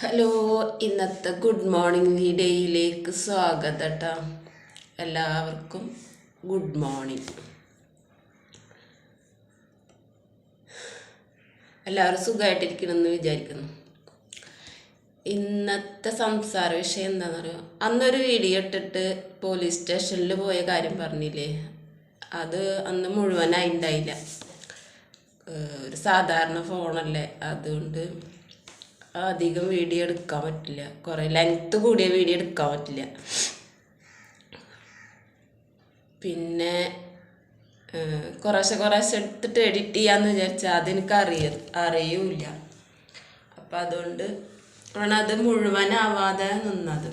Hello ഇന്നത്തെ good morning വീഡിയോയിലേക്ക് സ്വാഗതം കേട്ടോ എല്ലാവർക്കും ഗുഡ് മോർണിംഗ് എല്ലാവരും സുഖമായിട്ടിരിക്കണമെന്ന് വിചാരിക്കുന്നു. ഇന്നത്തെ സംസാര വിഷയം എന്താണെന്ന് അറിയോ? അന്നൊരു വീഡിയോ ഇട്ടിട്ട് പോലീസ് സ്റ്റേഷനിൽ പോയ കാര്യം പറഞ്ഞില്ലേ? അത് അന്ന് മുഴുവനായി ഉണ്ടായില്ല ഒരു സാധാരണ ഫോണല്ലേ അതുകൊണ്ട് അധികം വീഡിയോ എടുക്കാൻ പറ്റില്ല. കുറേ ലെങ്ത്ത് കൂടിയ വീഡിയോ എടുക്കാൻ പറ്റില്ല. പിന്നെ കുറേശ്ശെ കുറേശ്ശെ എടുത്തിട്ട് എഡിറ്റ് ചെയ്യാന്ന് വിചാരിച്ചാൽ അതെനിക്ക് അറിയ അറിയൂല അപ്പം അതുകൊണ്ട് ആണ് അത് മുഴുവനാവാതെ നിന്നത്.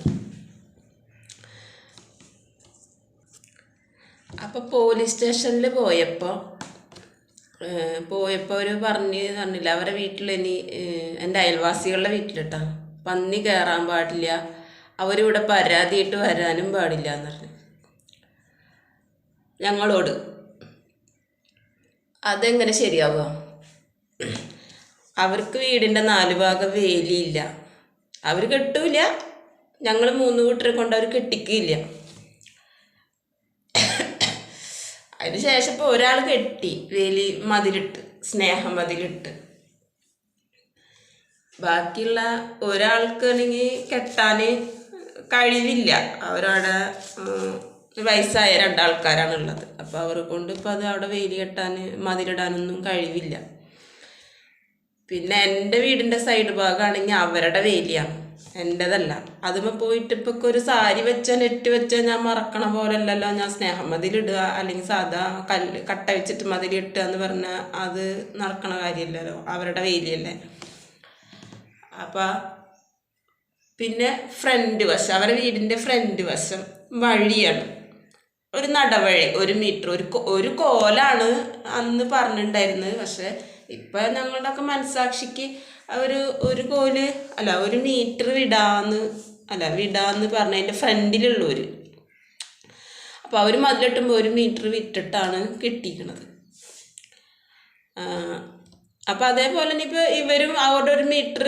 അപ്പോൾ പോലീസ് സ്റ്റേഷനിൽ പോയപ്പോൾ പോയപ്പോൾ അവർ പറഞ്ഞ് പറഞ്ഞില്ല അവരെ വീട്ടിൽ ഇനി എന്റെ അയൽവാസികളുടെ വീട്ടിലിട്ടാ. പന്നി കയറാൻ പാടില്ല. അവരിവിടെ പരാതിയിട്ട് വരാനും പാടില്ല എന്ന് പറഞ്ഞു. ഞങ്ങളോട്. അതെങ്ങനെ ശരിയാവുക? അവർക്ക് വീടിന്റെ നാല് ഭാഗം വേലിയില്ല. അവർ കെട്ടൂല. ഞങ്ങൾ മൂന്ന് കൂട്ടരെ കൊണ്ട് അവർ കെട്ടിക്കില്ല അതിന് ശേഷം ഇപ്പോൾ ഒരാൾ കെട്ടി വേലി മതിലിട്ട് സ്നേഹം മതിലിട്ട്. ബാക്കിയുള്ള ഒരാൾക്കാണെങ്കിൽ കെട്ടാൻ കഴിവില്ല. അവരവിടെ വയസ്സായ രണ്ടാൾക്കാരാണ് ഉള്ളത് അപ്പോൾ അവരെ കൊണ്ട് ഇപ്പോൾ അത് അവിടെ വേലി കെട്ടാൻ മതിലിടാനൊന്നും കഴിവില്ല. പിന്നെ എന്റെ വീടിന്റെ സൈഡ് ഭാഗമാണെങ്കിൽ അവരുടെ വേലിയാണ്. എന്റെതല്ല അതുമ്മ പോയിട്ട് ഇപ്പൊ ഒരു സാരി വെച്ചാൽ നെറ്റ് വെച്ചാൽ ഞാൻ മറക്കണ പോലല്ലല്ലോ. ഞാൻ സ്നേഹം മതിലിടുക അല്ലെങ്കിൽ സാധാ കല്ല് കട്ട വെച്ചിട്ട് മതിലിട്ടുക എന്ന് പറഞ്ഞാൽ അത് നടക്കണ കാര്യമല്ലല്ലോ അവരുടെ വേലിയല്ലേ അപ്പം പിന്നെ ഫ്രണ്ട് വശം. അവരുടെ വീടിന്റെ ഫ്രണ്ട് വശം വഴിയാണ്. ഒരു നടവഴി ഒരു മീറ്റർ ഒരു ഒരു കോലാണ് അന്ന് പറഞ്ഞിട്ടുണ്ടായിരുന്നത് പക്ഷെ ഇപ്പം ഞങ്ങളുടെയൊക്കെ മനസാക്ഷിക്ക് ഒരു ഒരു കോൽ അല്ല ഒരു മീറ്റർ വിടാന്ന് അല്ല വിടാന്ന് പറഞ്ഞതിന്റെ ഫ്രണ്ടിലുള്ളവർ അപ്പോൾ അവർ മതിലിട്ടുമ്പോൾ ഒരു മീറ്റർ വിട്ടിട്ടാണ് കിട്ടിയിരിക്കുന്നത് അപ്പോൾ അതേപോലെ തന്നെ ഇപ്പോൾ ഇവരും അവിടെ ഒരു മീറ്റർ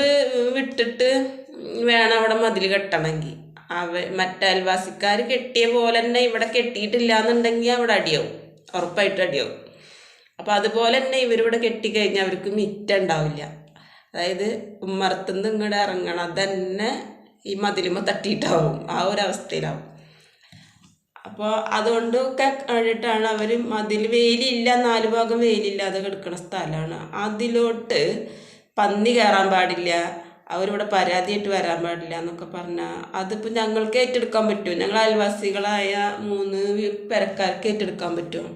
വിട്ടിട്ട് വേണം അവിടെ മതിൽ കെട്ടണമെങ്കിൽ. അവ മറ്റേ അയൽവാസിക്കാർ കെട്ടിയ പോലെ തന്നെ ഇവിടെ കെട്ടിയിട്ടില്ല എന്നുണ്ടെങ്കിൽ അവിടെ അടിയാവും. ഉറപ്പായിട്ടും അടിയാവും. അപ്പോൾ അതുപോലെ തന്നെ ഇവരിവിടെ കെട്ടിക്കഴിഞ്ഞാൽ അവർക്ക് മിറ്റ ഉണ്ടാവില്ല. അതായത് ഉമ്മറത്തുനിന്ന് ഇങ്ങോട്ട് ഇറങ്ങണം തന്നെ ഈ മതിലുമ്പോൾ തട്ടിയിട്ടാവും. ആ ഒരു അവസ്ഥയിലാവും അപ്പോൾ അതുകൊണ്ടൊക്കെ കഴിഞ്ഞിട്ടാണ് അവർ മതിൽ വെയിലില്ല നാല് ഭാഗം വെയിലില്ലാതെ കിടക്കുന്ന സ്ഥലമാണ് അതിലോട്ട് പന്നി കയറാൻ പാടില്ല. അവരിവിടെ പരാതിയായിട്ട് വരാൻ പാടില്ല എന്നൊക്കെ പറഞ്ഞാൽ അതിപ്പോൾ ഞങ്ങൾക്ക് ഏറ്റെടുക്കാൻ പറ്റും? ഞങ്ങൾ അയൽവാസികളായ മൂന്ന് പെരക്കാർക്ക് ഏറ്റെടുക്കാൻ പറ്റും?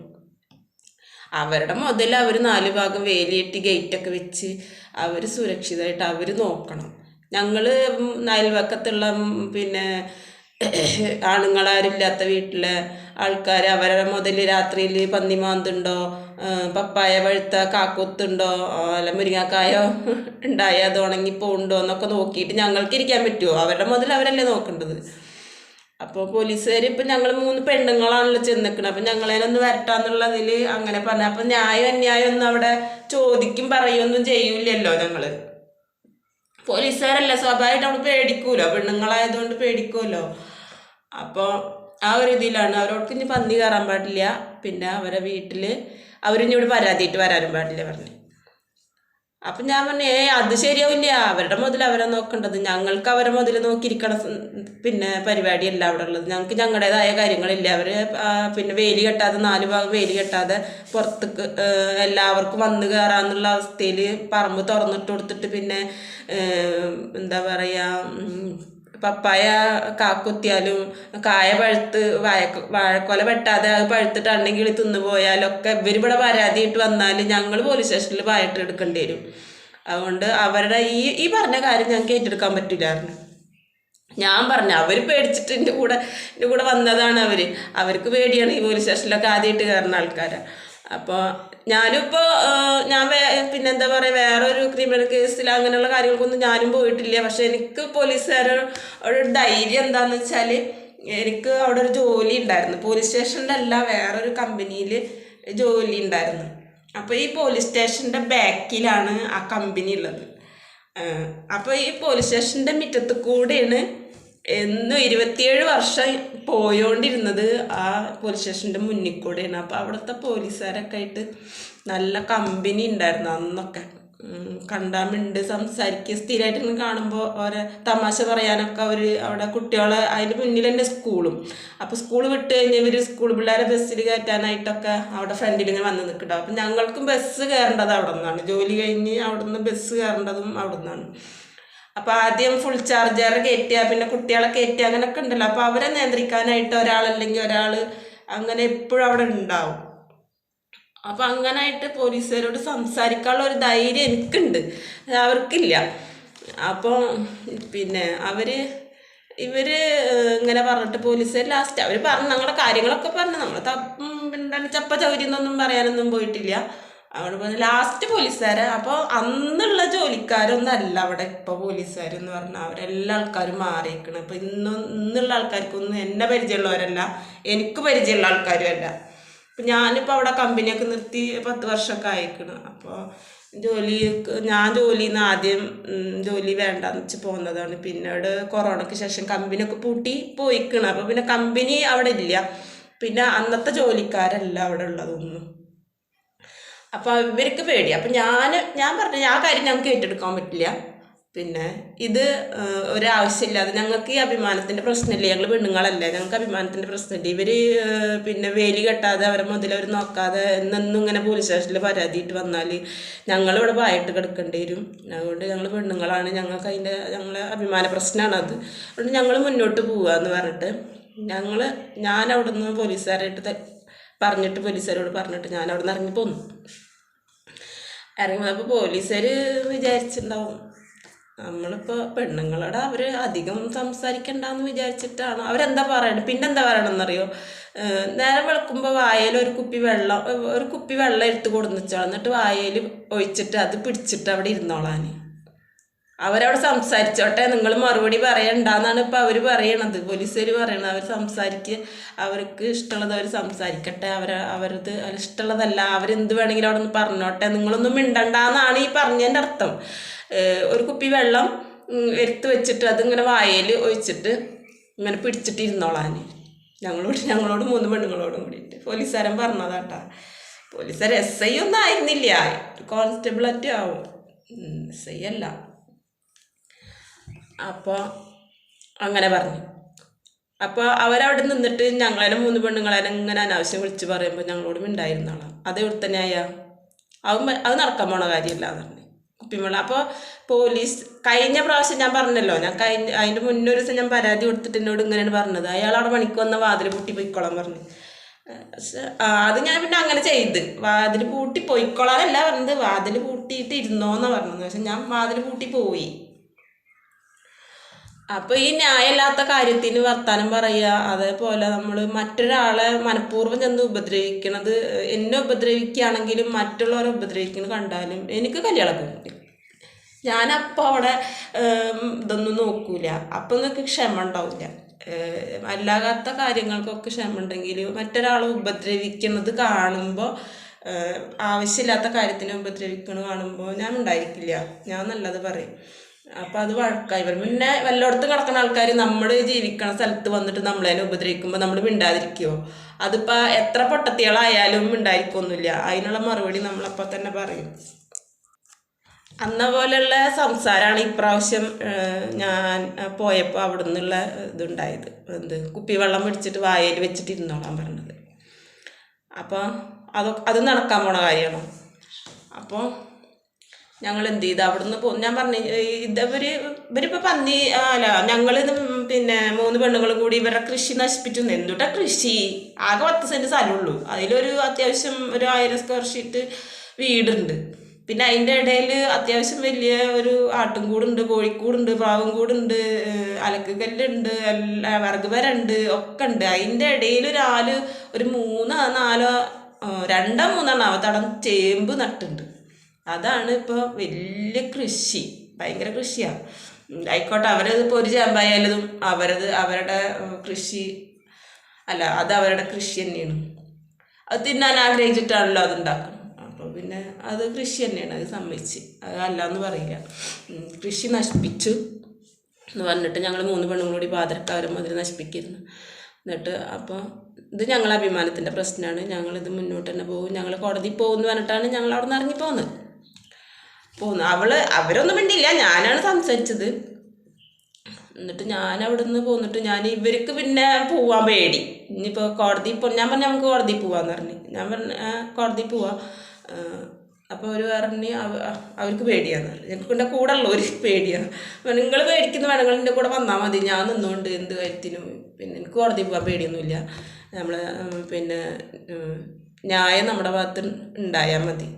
അവരുടെ മുതൽ അവർ നാല് ഭാഗം വേലിയിട്ട് ഗേറ്റൊക്കെ വെച്ച് അവർ സുരക്ഷിതമായിട്ട് അവർ നോക്കണം. ഞങ്ങൾ അയൽവക്കത്തുള്ള പിന്നെ ആണുങ്ങളാരില്ലാത്ത വീട്ടിലെ ആൾക്കാർ അവരുടെ മുതൽ രാത്രിയിൽ പന്നിമാന്തുണ്ടോ പപ്പായ പഴുത്ത കാക്കൊത്തുണ്ടോ അല്ല മുരിങ്ങാക്കായോ ഉണ്ടായോ അത് ഉണങ്ങി പോകുന്നുണ്ടോ എന്നൊക്കെ നോക്കിയിട്ട് ഞങ്ങൾക്ക് ഇരിക്കാൻ പറ്റുമോ അവരുടെ മുതൽ അവരല്ലേ നോക്കേണ്ടത്. അപ്പോൾ പോലീസുകാർ ഇപ്പം ഞങ്ങൾ മൂന്ന് പെണ്ണുങ്ങളാണല്ലോ ചെന്നിക്കണത് അപ്പം ഞങ്ങളതിനൊന്ന് വരട്ടാന്നുള്ളതിൽ അങ്ങനെ പറഞ്ഞു. അപ്പം ന്യായം അന്യായം ഒന്നും അവിടെ ചോദിക്കും പറയുമൊന്നും ചെയ്യൂലല്ലോ ഞങ്ങൾ പോലീസുകാരല്ല സ്വാഭാവികമായിട്ട് അവിടെ പേടിക്കൂലോ? പെണ്ണുങ്ങളായതുകൊണ്ട് പേടിക്കുമല്ലോ അപ്പോൾ ആ ഒരു ഇതിലാണ്. അവരോടൊക്കെ ഇനി പന്നി കയറാൻ പാടില്ല. പിന്നെ അവരെ വീട്ടിൽ ഇവിടെ പരാതിയിട്ട് വരാനും പാടില്ല പറഞ്ഞു. അപ്പം ഞാൻ പറഞ്ഞു ഏ അത് ശരിയാവില്ല. അവരുടെ മുതൽ അവരെ നോക്കേണ്ടത്. ഞങ്ങൾക്ക് അവരെ മുതൽ നോക്കിയിരിക്കണ പിന്നെ പരിപാടിയല്ല അവിടെ ഉള്ളത്. ഞങ്ങൾക്ക് ഞങ്ങളുടേതായ കാര്യങ്ങളില്ല. അവർ പിന്നെ വേലി കെട്ടാതെ നാല് ഭാഗം വേലി കെട്ടാതെ പുറത്തേക്ക് എല്ലാവർക്കും വന്നു കയറാന്നുള്ള അവസ്ഥയിൽ പറമ്പ് തുറന്നിട്ട് കൊടുത്തിട്ട് പിന്നെ എന്താ പറയുക പപ്പായ കാക്കുത്തിയാലും കായ പഴുത്ത് വാഴക്ക വാഴക്കൊല വെട്ടാതെ അത് പഴുത്തിട്ടുണ്ടെങ്കിൽ തിന്നു പോയാലൊക്കെ ഇവർ ഇവിടെ പരാതിയിട്ട് വന്നാൽ ഞങ്ങൾ പോലീസ് സ്റ്റേഷനിൽ വായിട്ട് എടുക്കേണ്ടി വരും. അതുകൊണ്ട് അവരുടെ ഈ ഈ പറഞ്ഞ കാര്യം ഞങ്ങൾക്ക് ഏറ്റെടുക്കാൻ പറ്റില്ലായിരുന്നു ഞാൻ പറഞ്ഞു അവർ പേടിച്ചിട്ട് എന്റെ കൂടെ എന്റെ കൂടെ വന്നതാണ് അവർ അവർക്ക് പേടിയാണ് ഈ പോലീസ് സ്റ്റേഷനിലൊക്കെ ആദ്യമായിട്ട് കയറുന്ന ആൾക്കാരാണ് അപ്പോൾ ഞാനിപ്പോൾ ഞാൻ വേ പിന്നെന്താ പറയുക വേറൊരു ക്രിമിനൽ കേസിൽ അങ്ങനെയുള്ള കാര്യങ്ങൾക്കൊന്നും ഞാനും പോയിട്ടില്ല. പക്ഷെ എനിക്ക് പോലീസുകാരുടെ ധൈര്യം എന്താണെന്ന് വെച്ചാൽ എനിക്ക് അവിടെ ഒരു ജോലി ഉണ്ടായിരുന്നു. പോലീസ് സ്റ്റേഷനിലല്ല വേറൊരു കമ്പനിയിൽ ജോലി ഉണ്ടായിരുന്നു. അപ്പോൾ ഈ പോലീസ് സ്റ്റേഷന്റെ ബാക്കിലാണ് ആ കമ്പനി ഉള്ളത്. അപ്പോൾ ഈ പോലീസ് സ്റ്റേഷന്റെ മുറ്റത്ത് കൂടെയാണ് എന്നും ഇരുപത്തിയേഴ് വർഷം പോയോണ്ടിരുന്നത് ആ പോലീസ് സ്റ്റേഷന്റെ മുന്നിൽ കൂടെയാണ്. അപ്പോൾ അവിടുത്തെ പോലീസുകാരൊക്കെ ആയിട്ട് നല്ല കമ്പനി ഉണ്ടായിരുന്നു അന്നൊക്കെ. ഉം, കണ്ടാൽ മിണ്ട് സംസാരിക്കുക. സ്ഥിരമായിട്ട് ഇങ്ങനെ കാണുമ്പോൾ ഓരോ തമാശ പറയാനൊക്കെ അവർ അവിടെ കുട്ടികളെ അതിന് മുന്നിൽ തന്നെ സ്കൂളും. അപ്പോൾ സ്കൂൾ വിട്ട് കഴിഞ്ഞാൽ ഇവർ സ്കൂൾ പിള്ളേരെ ബസ്സിൽ കയറ്റാനായിട്ടൊക്കെ അവിടെ ഫ്രണ്ടിൽ ഇങ്ങനെ വന്ന് നിൽക്കുന്നുണ്ടാവും അപ്പം ഞങ്ങൾക്കും ബസ് കയറേണ്ടത് അവിടെ നിന്നാണ്. ജോലി കഴിഞ്ഞ് അവിടെ നിന്ന് ബസ് കയറേണ്ടതും അവിടെ നിന്നാണ്. അപ്പോൾ ആദ്യം ഫുൾ ചാർജർ കയറ്റുക പിന്നെ കുട്ടികളെ കയറ്റുക അങ്ങനെയൊക്കെ ഉണ്ടല്ലോ. അപ്പോൾ അവരെ നിയന്ത്രിക്കാനായിട്ട് ഒരാളല്ലെങ്കിൽ ഒരാൾ അങ്ങനെ എപ്പോഴും അവിടെ ഉണ്ടാവും. അപ്പം അങ്ങനായിട്ട് പോലീസുകാരോട് സംസാരിക്കാനുള്ള ഒരു ധൈര്യം എനിക്കുണ്ട്. അവർക്കില്ല. അപ്പോൾ പിന്നെ അവർ ഇവർ ഇങ്ങനെ പറഞ്ഞിട്ട് പോലീസുകാർ ലാസ്റ്റ് അവർ പറഞ്ഞു ഞങ്ങളുടെ കാര്യങ്ങളൊക്കെ പറഞ്ഞു. നമ്മൾ എന്താണ് ചപ്പ ചൗരിന്നൊന്നും പറയാനൊന്നും പോയിട്ടില്ല. അവിടെ പോയി. ലാസ്റ്റ് പോലീസുകാരെ. അപ്പോൾ അന്നുള്ള ജോലിക്കാരൊന്നും അല്ല അവിടെ ഇപ്പോൾ പോലീസുകാരെന്ന് പറഞ്ഞാൽ അവരെല്ലാ ആൾക്കാരും മാറിയിരിക്കണം ഇപ്പോൾ ഇന്നും ഇന്നുള്ള ആൾക്കാർക്കൊന്നും എന്നെ പരിചയമുള്ളവരല്ല. എനിക്ക് പരിചയമുള്ള ആൾക്കാരും അല്ല. അപ്പം ഞാനിപ്പോൾ അവിടെ കമ്പനിയൊക്കെ നിർത്തി പത്ത് വർഷമൊക്കെ ആയിക്കണം. അപ്പോൾ ജോലി ഞാൻ ജോലിയിൽ നിന്ന് ആദ്യം ജോലി വേണ്ടെന്ന് വെച്ച് പോകുന്നതാണ് പിന്നീട് കൊറോണയ്ക്ക് ശേഷം കമ്പനിയൊക്കെ പൂട്ടി പോയിക്കണം. അപ്പോൾ പിന്നെ കമ്പനി അവിടെ ഇല്ല. പിന്നെ അന്നത്തെ ജോലിക്കാരല്ല അവിടെ ഉള്ളതൊന്നും. അപ്പോൾ ഇവർക്ക് പേടി. അപ്പം ഞാൻ ഞാൻ പറഞ്ഞു ആ കാര്യം ഞങ്ങൾക്ക് ഏറ്റെടുക്കാൻ പറ്റില്ല. പിന്നെ ഇത് ഒരാവശ്യമില്ലാതെ ഞങ്ങൾക്ക് ഈ അഭിമാനത്തിന്റെ പ്രശ്നമില്ല. ഞങ്ങൾ പെണ്ണുങ്ങളല്ല. ഞങ്ങൾക്ക് അഭിമാനത്തിന്റെ പ്രശ്നമില്ല. ഇവർ പിന്നെ വേലി കെട്ടാതെ അവരെ മുതൽ അവർ നോക്കാതെ എന്നൊന്നും ഇങ്ങനെ പോലീസ് സ്റ്റേഷനിൽ പരാതിയിട്ട് വന്നാൽ ഞങ്ങളിവിടെ വായിട്ട് കിടക്കേണ്ടി വരും. അതുകൊണ്ട് ഞങ്ങൾ പെണ്ണുങ്ങളാണ്. ഞങ്ങൾക്ക് അതിന്റെ ഞങ്ങളെ അഭിമാന പ്രശ്നമാണ് അത്. അതുകൊണ്ട് ഞങ്ങൾ മുന്നോട്ട് പോവുക എന്ന് പറഞ്ഞിട്ട് ഞങ്ങൾ ഞാൻ അവിടെ നിന്ന് പോലീസുകാരായിട്ട് പറഞ്ഞിട്ട് പോലീസുകാരോട് പറഞ്ഞിട്ട് ഞാൻ അവിടെ നിന്ന് ഇറങ്ങി പോന്നു. ഇറങ്ങി അപ്പോൾ പോലീസുകാർ വിചാരിച്ചിട്ടുണ്ടാവും നമ്മളിപ്പോൾ പെണ്ണുങ്ങളോട് അവർ അധികം സംസാരിക്കണ്ടെന്ന് വിചാരിച്ചിട്ടാണ്. അവരെന്താ പറയണത് പിന്നെന്താ പറയണമെന്നറിയോ അറിയോ നേരം വെളുക്കുമ്പോൾ വായയിൽ ഒരു കുപ്പി വെള്ളം ഒരു കുപ്പി വെള്ളം എടുത്ത് കൊടുന്നിച്ചാൽ എന്നിട്ട് വായയിൽ ഒഴിച്ചിട്ട് അത് പിടിച്ചിട്ട് അവിടെ ഇരുന്നോളാൻ അവരവിടെ സംസാരിച്ചോട്ടെ നിങ്ങൾ മറുപടി പറയണ്ടെന്നാണ് ഇപ്പം അവർ പറയണത്. പോലീസുകാർ പറയണത് അവർ സംസാരിക്കുക അവർക്ക് ഇഷ്ടമുള്ളത് അവർ സംസാരിക്കട്ടെ അവർ അവരത് ഇഷ്ടമുള്ളതല്ല അവരെന്ത് വേണമെങ്കിലും അവിടെ നിന്ന് പറഞ്ഞോട്ടെ നിങ്ങളൊന്നും മിണ്ടണ്ടെന്നാണ് ഈ പറഞ്ഞതിന്റെ അർത്ഥം. ഒരു കുപ്പി വെള്ളം എടുത്ത് വെച്ചിട്ട് അതിങ്ങനെ വായയിൽ ഒഴിച്ചിട്ട് ഇങ്ങനെ പിടിച്ചിട്ട് ഇരുന്നോളാൻ ഞങ്ങളോട് ഞങ്ങളോട് മൂന്ന് പെണ്ണുങ്ങളോടും കൂടിയിട്ട്. പോലീസുകാരൻ പറഞ്ഞതാട്ടാ. പോലീസുകാർ എസ് ഐ ഒന്നും ആയിരുന്നില്ല. കോൺസ്റ്റബിളായിട്ട് ആവും. എസ് ഐ അല്ല. അപ്പോൾ അങ്ങനെ പറഞ്ഞു. അപ്പോൾ അവരവിടെ നിന്നിട്ട് ഞങ്ങളെ മൂന്ന് പെണ്ണുങ്ങളെ ഇങ്ങനെ അനാവശ്യം വിളിച്ച് പറയുമ്പോൾ ഞങ്ങളോട് മിണ്ടായിരുന്നാളാണ് അത് ഇവിടെ ന്യായ അത് മ- അത് നടക്കാൻ പോണ കാര്യമല്ല എന്ന് പറഞ്ഞു. കുപ്പിമുള്ള അപ്പോൾ പോലീസ് കഴിഞ്ഞ പ്രാവശ്യം ഞാൻ പറഞ്ഞല്ലോ ഞാൻ കഴിഞ്ഞ അതിന്റെ മുന്നേ ഒരു ദിവസം ഞാൻ പരാതി കൊടുത്തിട്ട് എന്നോട് ഇങ്ങനെയാണ് പറഞ്ഞത്. അയാൾ അവിടെ പണിക്ക് വന്ന വാതിൽ പൂട്ടി പോയിക്കോളാൻ പറഞ്ഞു. അത് ഞാൻ പിന്നെ അങ്ങനെ ചെയ്ത്. വാതിൽ പൂട്ടി പോയിക്കോളാനല്ല പറഞ്ഞത്. വാതിൽ പൂട്ടിയിട്ട് ഇരുന്നോന്നാണ് പറഞ്ഞത്. പക്ഷെ ഞാൻ വാതിൽ പൂട്ടി പോയി. അപ്പൊ ഈ ന്യായമില്ലാത്ത കാര്യത്തിന് വർത്താനം പറയുക അതേപോലെ നമ്മൾ മറ്റൊരാളെ മനഃപൂർവം ചെന്ന് ഉപദ്രവിക്കണത് എന്നെ ഉപദ്രവിക്കുകയാണെങ്കിലും മറ്റുള്ളവരെ ഉപദ്രവിക്കുന്നത് കണ്ടാലും എനിക്ക് കല്യാണം ഞാനപ്പോൾ അവിടെ ഇതൊന്നും നോക്കൂല. അപ്പം നിങ്ങൾക്ക് ക്ഷമ ഉണ്ടാവില്ല. അല്ലാത്ത കാര്യങ്ങൾക്കൊക്കെ ക്ഷമ ഉണ്ടെങ്കിൽ മറ്റൊരാളെ ഉപദ്രവിക്കുന്നത് കാണുമ്പോൾ ആവശ്യമില്ലാത്ത കാര്യത്തിന് ഉപദ്രവിക്കുന്നത് കാണുമ്പോൾ ഞാൻ ഉണ്ടായിരിക്കില്ല. ഞാൻ നല്ലത് പറയും. അപ്പം അത് വഴക്കായി വരും പിന്നെ വല്ലയിടത്തും കിടക്കുന്ന ആൾക്കാർ നമ്മൾ ജീവിക്കണ സ്ഥലത്ത് വന്നിട്ട് നമ്മളെ ഉപദ്രവിക്കുമ്പോൾ നമ്മൾ മിണ്ടാതിരിക്കുമോ അതിപ്പോൾ എത്ര പൊട്ടത്തികളായാലും മിണ്ടായിരിക്കൊന്നുമില്ല അതിനുള്ള മറുപടി നമ്മളപ്പോൾ തന്നെ പറയും. അന്ന പോലെയുള്ള സംസാരമാണ് ഇപ്രാവശ്യം ഞാൻ പോയപ്പോൾ അവിടെ നിന്നുള്ള ഇതുണ്ടായത്. എന്ത്? കുപ്പിവെള്ളം പിടിച്ചിട്ട് വായയിൽ വെച്ചിട്ട് ഇരുന്നോളാൻ പറഞ്ഞത്. അപ്പോൾ അത് അത് നടക്കാൻ പോണ കാര്യമാണ്. അപ്പോൾ ഞങ്ങൾ എന്ത് ചെയ്ത് അവിടെ പോ ഞാൻ പറഞ്ഞു ഇതവർ ഇവരിപ്പോൾ പന്നി അല്ല ഞങ്ങൾ പിന്നെ മൂന്ന് പെണ്ണുങ്ങളും കൂടി ഇവരുടെ കൃഷി നശിപ്പിച്ചു. എന്തുട്ടാ കൃഷി? ആകെ പത്ത് സെന്റ് സ്ഥലമുള്ളൂ. അതിലൊരു അത്യാവശ്യം ഒരു ആയിരം സ്ക്വയർ ഷീറ്റ് വീടുണ്ട്. പിന്നെ അതിന്റെ ഇടയിൽ അത്യാവശ്യം വലിയ ഒരു ആട്ടുംകൂടുണ്ട് കോഴിക്കൂടുണ്ട് പ്രാവും കൂടുണ്ട് ഏഹ് അലക്ക് കല്ലുണ്ട് എല്ലാ വിറക് വരണ്ട് ഒക്കെ ഉണ്ട് അതിന്റെ ഇടയിൽ ഒരാൾ ഒരു മൂന്നോ നാലോ രണ്ടോ മൂന്നോ അവതടം ചേമ്പ് നട്ടുണ്ട്. അതാണ് ഇപ്പോൾ വലിയ കൃഷി. ഭയങ്കര കൃഷിയാണ് ആയിക്കോട്ടെ അവരത് ഇപ്പോൾ ഒരു ചേമ്പായാലും അവരത് അവരുടെ കൃഷി അല്ല അത് അവരുടെ കൃഷി തന്നെയാണ്. അത് തിന്നാൻ ആഗ്രഹിച്ചിട്ടാണല്ലോ അത് ഉണ്ടാക്കുന്നത്. അപ്പോൾ പിന്നെ അത് കൃഷി തന്നെയാണ് അത് സമ്മതിച്ച്. അത് അല്ലാന്ന് പറയില്ല. കൃഷി നശിപ്പിച്ചു എന്ന് പറഞ്ഞിട്ട് ഞങ്ങൾ മൂന്ന് പെണ്ണും കൂടി പാതിരക്കാരും മുതൽ നശിപ്പിക്കുന്നു. എന്നിട്ട് അപ്പോൾ ഇത് ഞങ്ങളെ അഭിമാനത്തിന്റെ പ്രശ്നമാണ്. ഞങ്ങളിത് മുന്നോട്ട് തന്നെ പോകും. ഞങ്ങൾ കോടതി പോകുമെന്ന് പറഞ്ഞിട്ടാണ് ഞങ്ങൾ അവിടെ നിന്ന് ഇറങ്ങി പോകുന്നത്. പോകുന്നു അവൾ അവരൊന്നും മിണ്ടില്ല ഞാനാണ് സംസാരിച്ചത്. എന്നിട്ട് ഞാൻ അവിടെ നിന്ന് പോന്നിട്ട് ഞാൻ ഇവർക്ക് പിന്നെ പോവാൻ പേടി. ഇനിയിപ്പോൾ കോടതി പോ ഞാൻ പറഞ്ഞു നമുക്ക് കോടതി പോവാന്ന് പറഞ്ഞു. ഞാൻ പറഞ്ഞു "ആ, കോടതി പോവാ. അപ്പോൾ അവർ പറഞ്ഞ് അവർക്ക് പേടിയാന്ന് പറഞ്ഞു. ഞങ്ങൾക്ക് എന്റെ കൂടെ ഉള്ളവർ പേടിയാണ് നിങ്ങൾ പേടിക്കുന്ന വേണമെങ്കിൽ എന്റെ കൂടെ വന്നാൽ മതി. ഞാൻ നിന്നുകൊണ്ട് എന്ത് കാര്യത്തിനും പിന്നെ എനിക്ക് കോടതി പോകാൻ പേടിയൊന്നുമില്ല. നമ്മൾ പിന്നെ ന്യായം നമ്മുടെ ഭാഗത്ത് ഉണ്ടായാൽ മതി.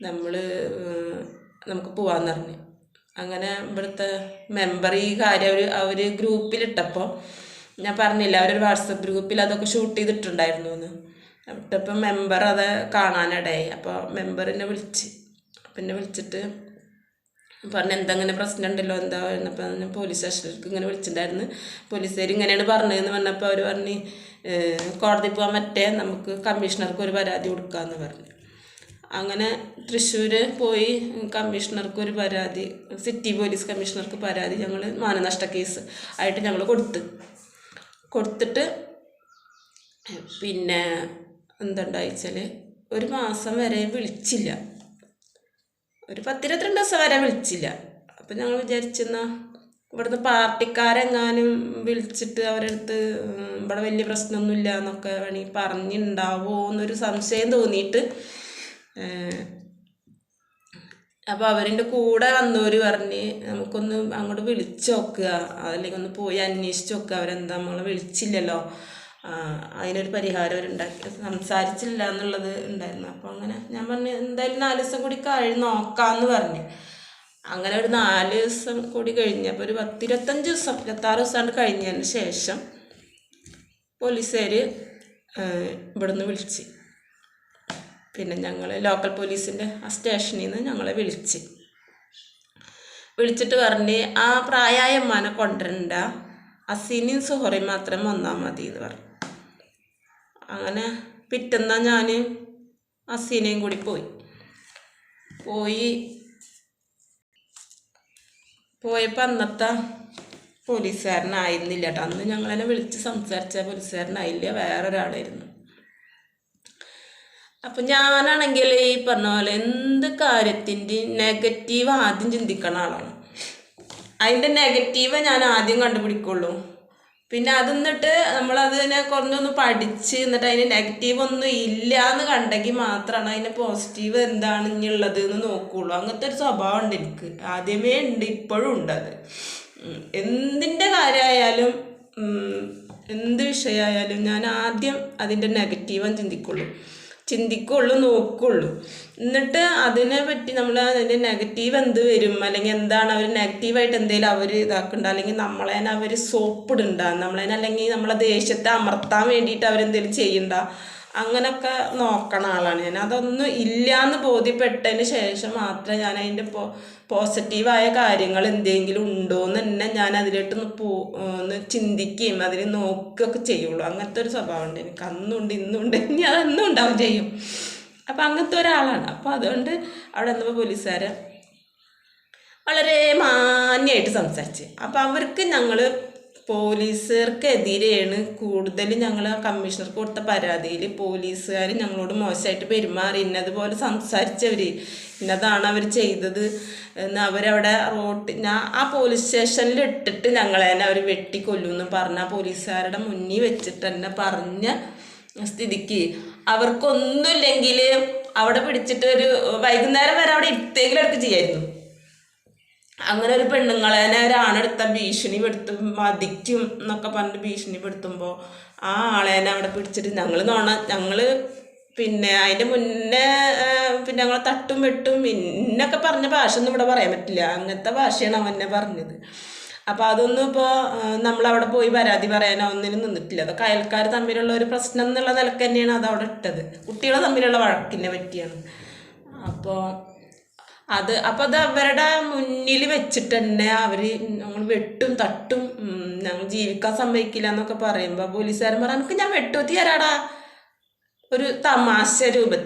നമ്മൾ നമുക്ക് പോവാന്ന് പറഞ്ഞു അങ്ങനെ ഇവിടുത്തെ മെമ്പർ ഈ കാര്യം അവർ അവർ ഗ്രൂപ്പിലിട്ടപ്പോൾ ഞാൻ പറഞ്ഞില്ല അവരൊരു വാട്സപ്പ് ഗ്രൂപ്പിൽ അതൊക്കെ ഷൂട്ട് ചെയ്തിട്ടുണ്ടായിരുന്നു എന്ന് ഇട്ടപ്പോൾ മെമ്പർ അത് കാണാനിടയായി. അപ്പോൾ മെമ്പറിനെ വിളിച്ച്. പിന്നെ എന്നെ വിളിച്ചിട്ട് പറഞ്ഞു എന്തെങ്ങനെ പ്രശ്നം ഉണ്ടല്ലോ എന്താ? പറഞ്ഞപ്പോൾ ഞാൻ പോലീസ് സ്റ്റേഷനിലേക്ക് ഇങ്ങനെ വിളിച്ചിട്ടുണ്ടായിരുന്നു. പോലീസുകാർ ഇങ്ങനെയാണ് പറഞ്ഞതെന്ന് പറഞ്ഞപ്പോൾ അവർ പറഞ്ഞ് "ഏഹ്, കോടതി പോകാൻ പറ്റേ? നമുക്ക് കമ്മീഷണർക്ക് ഒരു പരാതി കൊടുക്കാമെന്ന് പറഞ്ഞു. അങ്ങനെ തൃശ്ശൂർ പോയി കമ്മീഷണർക്ക് ഒരു പരാതി സിറ്റി പോലീസ് കമ്മീഷണർക്ക് പരാതി ഞങ്ങൾ മാനനഷ്ട കേസ് ആയിട്ട് ഞങ്ങൾ കൊടുത്ത്. കൊടുത്തിട്ട് പിന്നെ എന്തുണ്ടായിച്ചാൽ ഒരു മാസം വരെ വിളിച്ചില്ല. ഒരു പത്തിരുപത്തിരണ്ട് ദിവസം വരെ വിളിച്ചില്ല. അപ്പം ഞങ്ങൾ വിചാരിച്ചെന്നാ ഇവിടുന്ന് പാർട്ടിക്കാരെങ്ങാനും വിളിച്ചിട്ട് അവരടുത്ത് ഇവിടെ വലിയ പ്രശ്നമൊന്നുമില്ല എന്നൊക്കെ വേണമെങ്കിൽ പറഞ്ഞിട്ടുണ്ടാവോ എന്നൊരു സംശയം തോന്നിയിട്ട് അപ്പോൾ അവരിന്റെ കൂടെ വന്നവർ പറഞ്ഞ് നമുക്കൊന്ന് അങ്ങോട്ട് വിളിച്ചു നോക്കുക. അല്ലെങ്കിൽ ഒന്ന് പോയി അന്വേഷിച്ച് നോക്കുക. അവരെന്താ നമ്മളെ വിളിച്ചില്ലല്ലോ. അതിനൊരു പരിഹാരം അവരുണ്ടാക്കി സംസാരിച്ചില്ല എന്നുള്ളത് ഉണ്ടായിരുന്നു. അപ്പോൾ അങ്ങനെ ഞാൻ പറഞ്ഞു എന്തായാലും നാല് ദിവസം കൂടി കഴിഞ്ഞ് നോക്കാന്ന് പറഞ്ഞു. അങ്ങനെ ഒരു നാല് ദിവസം കൂടി കഴിഞ്ഞപ്പോൾ ഒരു പത്തിരുപത്തഞ്ച് ദിവസം ഇരുപത്താറ് ദിവസം കഴിഞ്ഞതിന് ശേഷം പോലീസുകാർ ഇവിടുന്ന് വിളിച്ച്. പിന്നെ ഞങ്ങൾ ലോക്കൽ പോലീസിന്റെ ആ സ്റ്റേഷനിൽ നിന്ന് ഞങ്ങളെ വിളിച്ച്. വിളിച്ചിട്ട് പറഞ്ഞ് ആ പ്രായമായ അമ്മാനെ കൊണ്ടുവരണ്ട. അസീനിയും സുഹറയും മാത്രം വന്നാൽ മതി എന്ന് പറഞ്ഞു. അങ്ങനെ പിറ്റന്നാ ഞാൻ അസീനയും കൂടി പോയി. പോയി. പോയപ്പോൾ അന്നത്തെ പോലീസുകാരനായിരുന്നില്ല കേട്ടോ. അന്ന് ഞങ്ങളെന്നെ വിളിച്ച് സംസാരിച്ച പോലീസുകാരനായില്ല. വേറൊരാളായിരുന്നു. അപ്പം ഞാനാണെങ്കിൽ ഈ പറഞ്ഞ പോലെ എന്ത് കാര്യത്തിന്റെ നെഗറ്റീവ് ആദ്യം ചിന്തിക്കണ ആളാണ്. അതിന്റെ നെഗറ്റീവ് ഞാൻ ആദ്യം കണ്ടുപിടിക്കുള്ളൂ. പിന്നെ അത് എന്നിട്ട് നമ്മളതിനെ കുറഞ്ഞൊന്ന് പഠിച്ച് എന്നിട്ട് അതിന് നെഗറ്റീവ് ഒന്നും ഇല്ല എന്ന് കണ്ടെങ്കിൽ മാത്രമാണ് അതിന്റെ പോസിറ്റീവ് എന്താണ് ഇനിയുള്ളത് എന്ന് നോക്കുള്ളൂ. അങ്ങനത്തെ ഒരു സ്വഭാവം ഉണ്ട് എനിക്ക്. ആദ്യമേ ഉണ്ട് ഇപ്പോഴും ഉണ്ട് അത്. എന്തിന്റെ കാര്യമായാലും എന്ത് വിഷയമായാലും ഞാൻ ആദ്യം അതിന്റെ നെഗറ്റീവ് ചിന്തിക്കുള്ളൂ. ചിന്തിക്കുള്ളൂ നോക്കുള്ളൂ. എന്നിട്ട് അതിനെ പറ്റി നമ്മൾ അതിന്റെ നെഗറ്റീവ് എന്ത് വരും? അല്ലെങ്കിൽ എന്താണ് അവർ നെഗറ്റീവായിട്ട് എന്തെങ്കിലും അവർ ഇതാക്കുന്നുണ്ട് അല്ലെങ്കിൽ നമ്മളെ അവർ സോപ്പിടണ്ട? നമ്മളെ അല്ലെങ്കിൽ നമ്മളെ ദേഷ്യത്തെ അമർത്താൻ വേണ്ടിയിട്ട് അവരെന്തെങ്കിലും ചെയ്യണ്ട? അങ്ങനൊക്കെ നോക്കണ ആളാണ് ഞാൻ. അതൊന്നും ഇല്ല എന്ന് ബോധ്യപ്പെട്ടതിന് ശേഷം മാത്രമേ ഞാൻ അതിന്റെ പോ പോസിറ്റീവായ കാര്യങ്ങൾ എന്തെങ്കിലും ഉണ്ടോ എന്ന് തന്നെ ഞാൻ അതിലോട്ട് ഒന്ന് പോ ഒന്ന് ചിന്തിക്കുകയും അതിൽ നോക്കുകയൊക്കെ ചെയ്യുള്ളൂ. അങ്ങനത്തെ ഒരു സ്വഭാവം ഉണ്ട്. എനിക്ക് അന്നുണ്ട് ഇന്നുണ്ട് ഇനി അതെന്നും ഉണ്ടാവും ചെയ്യും. അപ്പം അങ്ങനത്തെ ഒരാളാണ്. അപ്പോൾ അതുകൊണ്ട് അവിടെ എന്തപ്പോൾ പോലീസുകാരെ വളരെ മാന്യമായിട്ട് സംസാരിച്ച്. അപ്പോൾ അവർക്ക് ഞങ്ങൾ പോലീസുകാർക്കെതിരെയാണ് കൂടുതൽ ഞങ്ങൾ ആ കമ്മീഷണർക്ക് കൊടുത്ത പരാതിയിൽ പോലീസുകാർ ഞങ്ങളോട് മോശമായിട്ട് പെരുമാറി. ഇന്നതുപോലെ സംസാരിച്ചവർ ഇന്നതാണ് അവർ ചെയ്തത് എന്ന് അവരവിടെ റോട്ട് ഞാൻ ആ പോലീസ് സ്റ്റേഷനിൽ ഇട്ടിട്ട് ഞങ്ങളെ തന്നെ അവർ വെട്ടിക്കൊല്ലുമെന്ന് പറഞ്ഞ പോലീസുകാരുടെ മുന്നിൽ വെച്ചിട്ട് തന്നെ പറഞ്ഞ സ്ഥിതിക്ക് അവർക്കൊന്നുമില്ലെങ്കിൽ അവിടെ പിടിച്ചിട്ട് ഒരു വൈകുന്നേരം വരെ അവിടെ ഇരുത്തെങ്കിലും ചെയ്യായിരുന്നു. അങ്ങനെ ഒരു പെണ്ണുങ്ങളെ ഒരാണെടുത്ത ഭീഷണി പെടുത്തും മതിക്കും എന്നൊക്കെ പറഞ്ഞിട്ട് ഭീഷണി പെടുത്തുമ്പോൾ ആ ആളേനെ അവിടെ പിടിച്ചിട്ട് ഞങ്ങൾ നോണ ഞങ്ങൾ പിന്നെ അതിന്റെ മുന്നേ പിന്നെ ഞങ്ങളെ തട്ടും വെട്ടും ഇന്നൊക്കെ പറഞ്ഞ ഭാഷ ഒന്നും ഇവിടെ പറയാൻ പറ്റില്ല. അങ്ങനത്തെ ഭാഷയാണ് അവനെ പറഞ്ഞത്. അപ്പോൾ അതൊന്നും ഇപ്പോൾ നമ്മളവിടെ പോയി പരാതി പറയാനോ ഒന്നിനും നിന്നിട്ടില്ല. അതൊക്കെ അയൽക്കാർ തമ്മിലുള്ള ഒരു പ്രശ്നം എന്നുള്ള നിലയ്ക്ക് തന്നെയാണ് അത് അവിടെ ഇട്ടത്. കുട്ടികളെ തമ്മിലുള്ള വഴക്കിനെ പറ്റിയാണ്. അപ്പോൾ അത് അപ്പോൾ അത് അവരുടെ മുന്നിൽ വെച്ചിട്ട് തന്നെ അവർ ഞങ്ങൾ വെട്ടും തട്ടും ഞങ്ങൾ ജീവിക്കാൻ സമ്മതിക്കില്ല എന്നൊക്കെ പറയുമ്പോൾ പോലീസുകാരൻ പറഞ്ഞു എനിക്ക് ഞാൻ വെട്ടുത്തി തരാടാ. ഒരു തമാശ രൂപത്തിൽ.